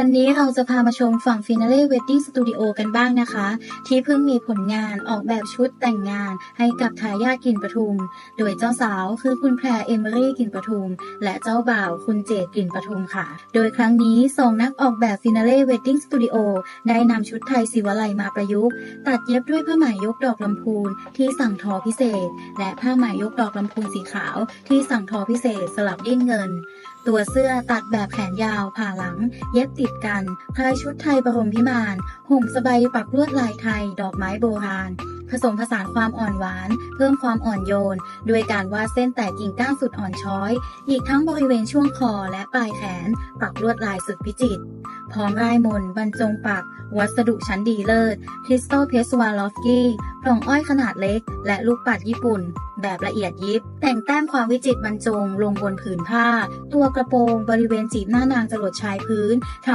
วันนี้เราจะพามาชมฝั่ง Finale Wedding Studio กันบ้างนะคะ ที่เพิ่งมีผลงานออกแบบชุดแต่งงานให้กับทายาทกินประทุม โดยเจ้าสาวคือคุณแพรเอมิรี่กินประทุม และเจ้าบ่าวคุณเจดกินประทุมค่ะ โดยครั้งนี้สองนักออกแบบ Finale Wedding Studio ได้นำชุดไทยศิวลัยมาประยุกต์ ตัดเย็บด้วยผ้าไหมยกดอกลำพูนที่สั่งทอพิเศษ และผ้าไหมยกดอกลำพูนสีขาวที่สั่งทอพิเศษสลับดิ้นเงิน ตัวเสื้อตัดแบบแขนยาวผ่าหลัง เย็บติดกัน คล้ายชุดไทยบรมพิมานห่มสบายปักลวดลายไทย ดอกไม้โบราณ ผสมผสานความอ่อนหวาน เพิ่มความอ่อนโยนด้วยการวาดเส้นแต่กิ่งก้านสุดอ่อนช้อย อีกทั้งบริเวณช่วงคอและปลายแขน ปักลวดลายสุดพิจิตรพร้อมลายมนบรรจงปัก วัสดุชั้นดีเลิศคริสตัลเพสวาลอฟกี้ปล่องอ้อยขนาดเล็ก และลูกปัดญี่ปุ่น แบบละเอียดยิบ แต่งแต้มความวิจิตรบรรจงลงบนผืนผ้า ตัวกระโปรงบริเวณจีบหน้านางจรดชายพื้น